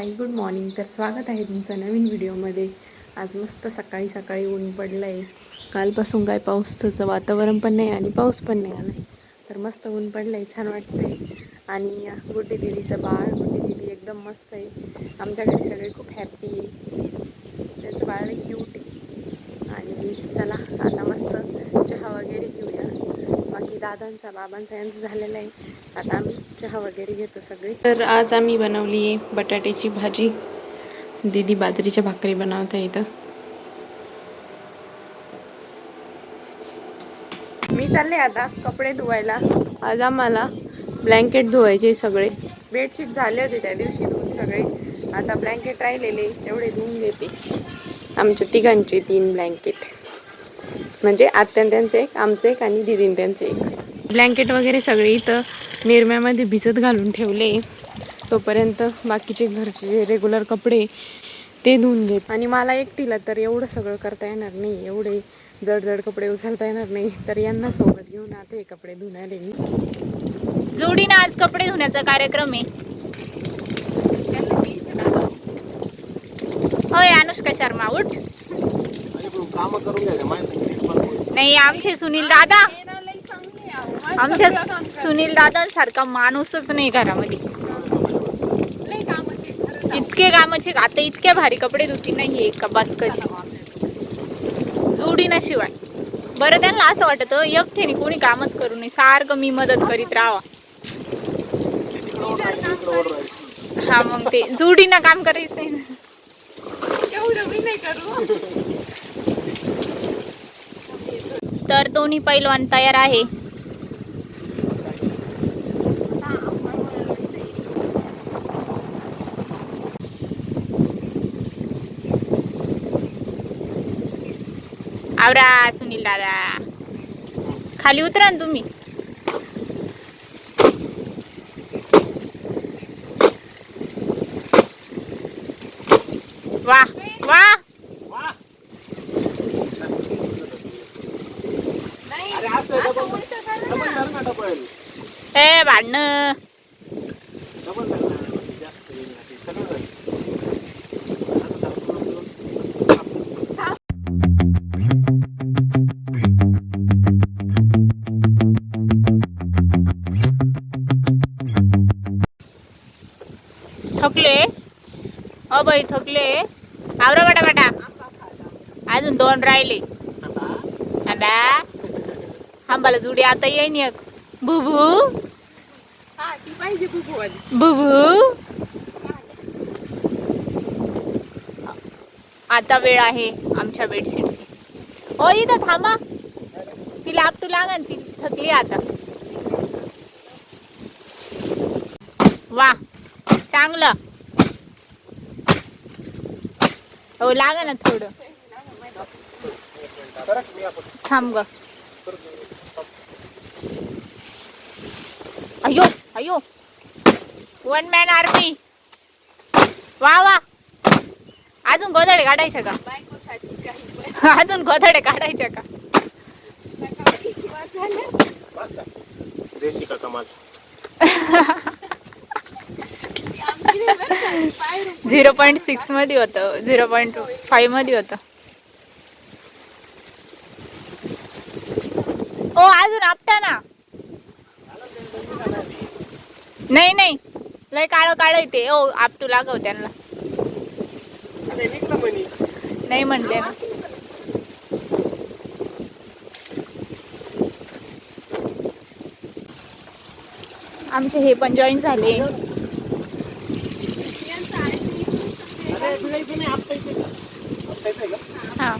Hi good morning. तर स्वागत आहे तुमचं नवीन व्हिडिओमध्ये. आज मस्त सकाळी सकाळी ऊन पडलं आहे कालपासून काय पाऊसचं वातावरण पण नाही आणि पाऊस पण नाही आला तर मस्त ऊन पडलं आहे छान वाटतं आहे आणि गुड्डी दिदीचं बाळ गुड्डी दिदी एकदम मस्त आहे. आमच्या घरी सगळे खूप हॅप्पी आहे. त्याचं बाळ क्यूट आहे. आणि चला आता मस्त चहा वगैरे घेऊया. बाकी दादांचा बाबांचा यांचं झालेलं आहे. आता आम्ही चहा वगैरे घेतो सगळे. तर आज आम्ही बनवली आहे बटाट्याची भाजी. दीदी बाजरीच्या भाकरी बनवता इथं. मी चालले आता कपडे धुवायला. आज आम्हाला ब्लँकेट धुवायचे सगळे. बेडशीट झाले होते त्या दिवशी धुवून सगळे. आता ब्लँकेट राहिलेले तेवढे धुवून घेते. आमच्या तिघांचे तीन ब्लँकेट. म्हणजे आत्यान त्यांचं एक आमचं एक आणि दिदीन त्यांचं एक. ब्लँकेट वगैरे सगळे इथं निरम्यामध्ये भिजत घालून ठेवले. तोपर्यंत बाकीचे घरचे रेग्युलर कपडे ते धुवून घेत. आणि मला एकटीला तर एवढं सगळं करता येणार नाही. एवढे जड जड कपडे उचलता येणार नाही. तर यांना सोबत घेऊन आता हे कपडे धुण्याले मी. जोडीनं आज कपडे धुण्याचा कार्यक्रम आहे. होय अनुष्का शर्मा उठ. नाही आमचे सुनील दादा. आमच्या सुनील दादांसारखा माणूसच नाही घरामध्ये. इतके कामाचे आता इतके भारी कपडे धुती नाही एक बस कधी? जोडीनं शिवाय बरं त्यांना असं वाटतं एकठेनी कोणी कामच करू नये. सारखं मी मदत करीत राहावा. हा मग ते जोडीनं काम करायचंय ना. तर दोन्ही पैलवान तयार आहे. आवरा सुनील दादा. खाली उतरा ना तुम्ही. वा वा. ए भांडणं. थकले? अ बाई थकले. आवरा बाटा बाटा अजून दोन राहिले. आंबा आंबाला जुडी आता येईन एक. बुबू? बुबू? आता वेळ आहे आमच्या बेडशीटची. हो इथं थांबा. तिला तू लागन ती थकली आता. वा. चांगलं. हो लागा ना थोडं. सरक मी आपण. थांब ग. अयो अयो. वन मॅन आर्मी वा वा. अजून गोधडे काढायचे का? अजून गोधडे काढायचे का? बस का? देशी का कमाल? झिरो पॉईंट सिक्समध्ये होतं. झिरो पॉईंट फाईव्हमध्ये होतं. ओ अजून आपटा ना. नाही नाही. लय काळं काळं येते ओ आपटू लागव त्यांना. नाही म्हणले ना. आमचे हे पण जॉईन झाले. नाही का? हा.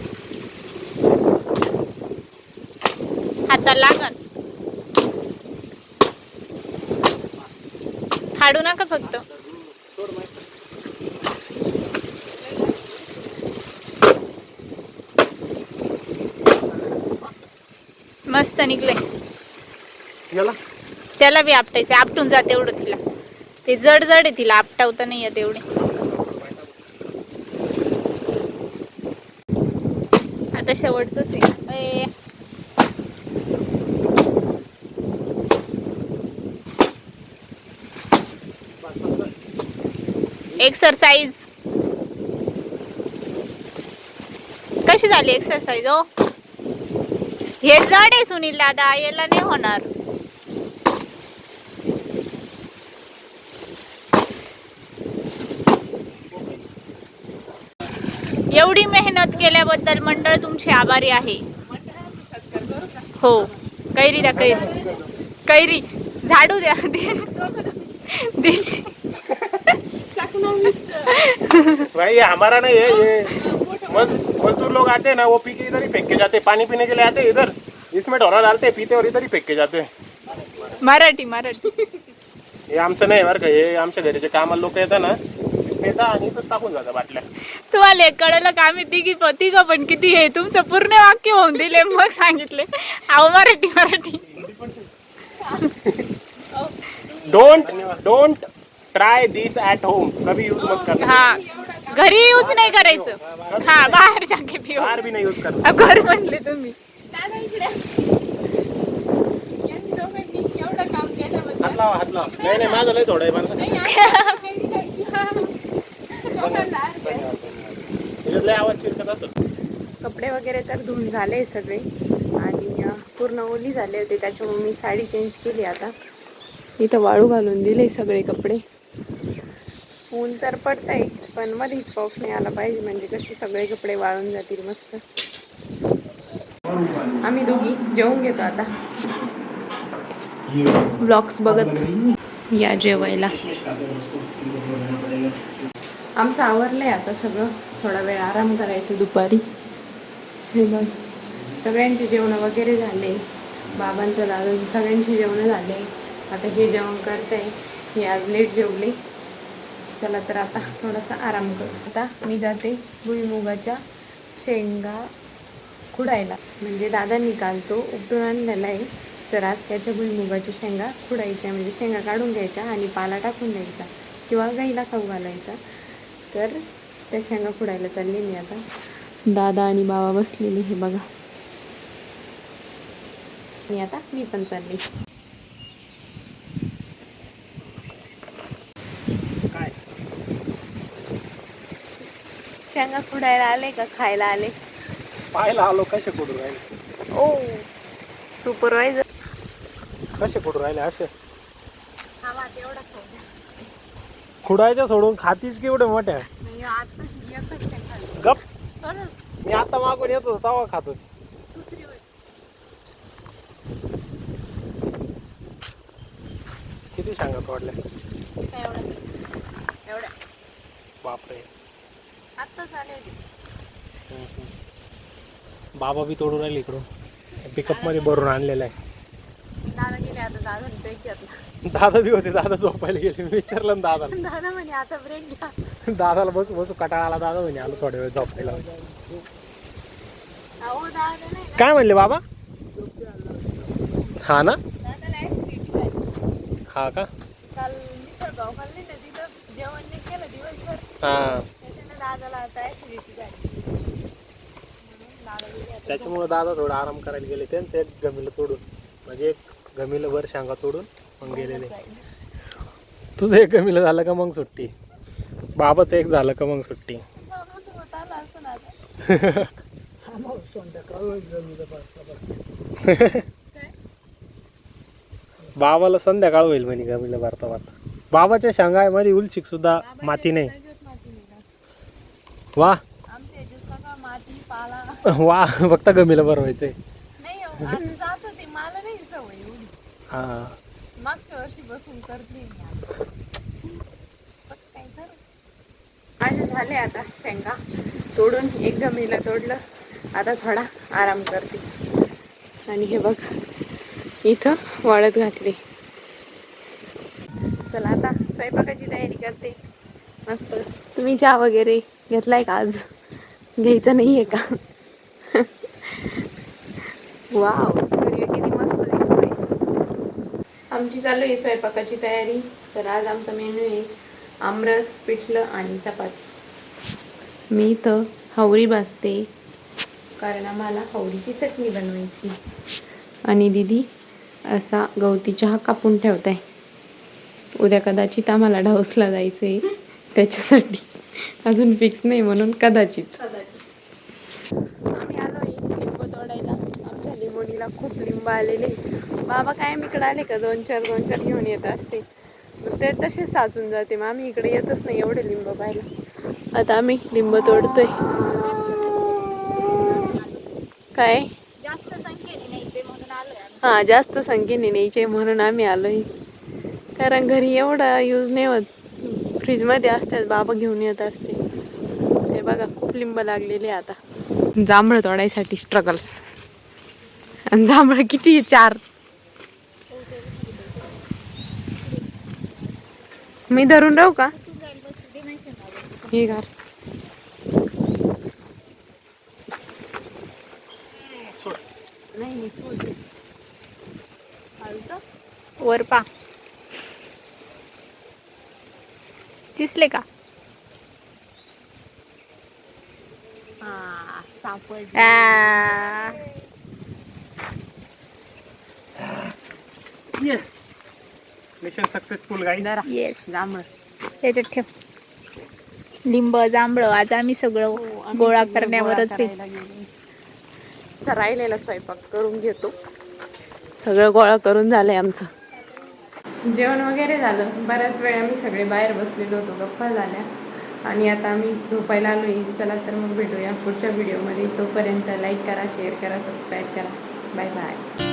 हाताला लागन फाडू नका फक्त. मस्त निघले. याला? त्याला बी आपटायचे आपटून जाते एवढं तिला. ते जड जड आहे तिला. आपटावता नाही येत एवढे. आता शेवटच आहे एक्सरसाइज कशी झाली एक्सरसाइज हो? हे जड आहे सुनील दादा याला नाही होणार. एवढी मेहनत केल्याबद्दल म्हण तुमचे आभारी आहे. हो कैरी द्या कैरी. कैरी झाडू द्या. देशी भाई हमारा नहीं है ये मजदूर लोग आते हैं ना वो पी के इधर ही फेंक के जाते पानी पीने के लिए आते इधर. इसमें ढोला डालते पीते और इधर ही फेंक के जाते. मराठी मराठी. हे आमचं नाही बरं का हे आमच्या घरीचे कामाला लोक येतात ना ते पेता आणि इथंच टाकून जातात बाटल्या. तुम्हाला एक कळलं का? आम्ही तिघी तिघ पण किती आहे तुमचं पूर्ण वाक्य होऊन दिले मग सांगितले. अहो Marathi Marathi. Don't don't try this at home Kabhi use मत करना हा. घरी यूज नाही करायचं. हा बाहेर जाके पिऊ. बाहर भी नहीं यूज करना घर म्हणले तुम्ही. हात लावा हात लावा. नाही नाही माझं लय थोडं आहे चिरकत असत कपडे वगैरे तर धुवून झाले सगळे. आणि पूर्ण ओली झाले होते त्याच्यामुळे मी साडी चेंज केली आता. इथं वाळू घालून दिले सगळे कपडे. ऊन तर पडतंय पण मध्येच पाऊस नाही आला पाहिजे म्हणजे कसे सगळे कपडे वाळून जातील मस्त. आम्ही दोघी जेवून घेतो आता. ब्लॉग्स बघत या जेवायला. आमचं आवरलं आहे आता सगळं. थोडा वेळ आराम करायचं दुपारी. हे बघ. सगळ्यांचे जेवणं वगैरे झाले. बाबांचं दादा सगळ्यांची जेवणं झाले. आता हे जेवण करते हे आज लेट जेवले. चला तर आता थोडासा आराम करू. आता मी जाते भुईमुगाच्या शेंगा खुडायला. म्हणजे दादा निकालतो. उपटून आणलेला आहे. तर आज त्याच्या भुईमुगाच्या शेंगा खुडायच्या. म्हणजे शेंगा काढून घ्यायच्या आणि पाला टाकून द्यायचा. किंवा गाईला खाऊ घालायचा. तर त्या शेंगा खुडायला चालले मी आता. दादा आणि बाबा बसलेले हे बघा. आणि आता मी पण चालली. काय? शेंगा खुडायला आले का? खायला आले. पाहायला आलो कसे कुठून राहिले? ओ सुपरवायझर कसे कुठून राहिले असे? खुडायच्या सोडून खातीच केवढे मोठ्या? गप. मी आता मागून येतो तवा खातो. किती सांगा एवढ्या. बापरे. आत्ताच आले होते हम्म, हम्म. बाबा बी तोडून राहिले इकडून. पिकअपमध्ये भरून आणलेलं आहे. दादा ब्रेक घेतला दादा बी होते दादा झोपायला गेले. मी विचारलं ना दादाला. दादा म्हणे आता ब्रेक घ्या. दादाला बसू बसू कटाळा आला दादा म्हणे आलो थोड्या वेळ झोपायला. दादा काय म्हणले बाबा? हा ना? हा का? हा. दादा त्याच्यामुळे दादा थोडा आराम करायला गेले त्यांचं एक गमीला तोडून. म्हणजे एक गमीला वर शांगा तोडून मग गेलेले. तुझं एक गमीला झालं का मग सुट्टी? बाबाचं एक झालं का मग सुट्टी. बाबाला संध्याकाळ होईल म्हणे गमीला भरता भरता. बाबाच्या शांगामध्ये उलशिक सुद्धा माती नाही. वा. वा फक्त गमीला भरवायचंय नाही अहो, आता जात होते मला नाही सवय एवढी हा. मागच्या वर्षी बसून करते. मी माझे झाले आता शेंगा. तोडून एक गमीला तोडलं. आता थोडा आराम करते. आणि हे बघ इथं वाळत घातली. चला आता स्वयंपाकाची तयारी करते. मस्त. तुम्ही चहा वगैरे घेतलाय का आज? घ्यायचं नाही आहे का? वाव सूर्य किती मस्त दिसतोय आमची चालू आहे स्वयंपाकाची तयारी. तर आज आमचा मेनू आहे आमरस पिठलं आणि चपाती. मी इथं हावरी भाजते. कारण आम्हाला हावरीची चटणी बनवायची. आणि दिदी असा गवती चहा कापून ठेवत आहे उद्या कदाचित आम्हाला ढाऊसला जायचं आहे त्याच्यासाठी अजून फिक्स नाही म्हणून कदाचित. आम्ही आलो लिंब तोडायला आमच्या लिंबोनीला खूप लिंब आलेले. बाबा कायम इकडे आले का? दोन चार दोन चार घेऊन येत असते. मग ते तसेच साचून जाते. मग आम्ही इकडे येतच नाही एवढे लिंब पाहायला. आता आम्ही लिंब तोडतोय. काय. हां जास्त संख्येने न्यायचे म्हणून आम्ही आलोय. कारण घरी एवढा यूज नाही होत. फ्रीजमध्ये असतात बाबा घेऊन येत असते. हे बघा खूप लिंब लागलेले आता. जांभळं तोडायसाठी स्ट्रगल आणि जांभळं किती? चार. मी धरून राहू का? हे घर? वर पा. दिसले का? सापड आ, मिशन सक्सेसफुल गाई जरा. येस जांभळ. त्याच्यात ठेव. लिंब जांभळं आज आम्ही सगळं गोळा करण्यावरच आहे. राहिलेला स्वयंपाक करून घेतो. सगळं गोळा करून झालंय आमचं. जेवण वगैरे झालं. बऱ्याच वेळ आम्ही सगळे बाहेर बसलेलो होतो. गप्पा झाल्या. आणि आता आम्ही झोपायला आलोय. चला तर मग भेटूया पुढच्या व्हिडिओमध्ये तोपर्यंत लाईक करा शेअर करा सबस्क्राईब करा. Bye bye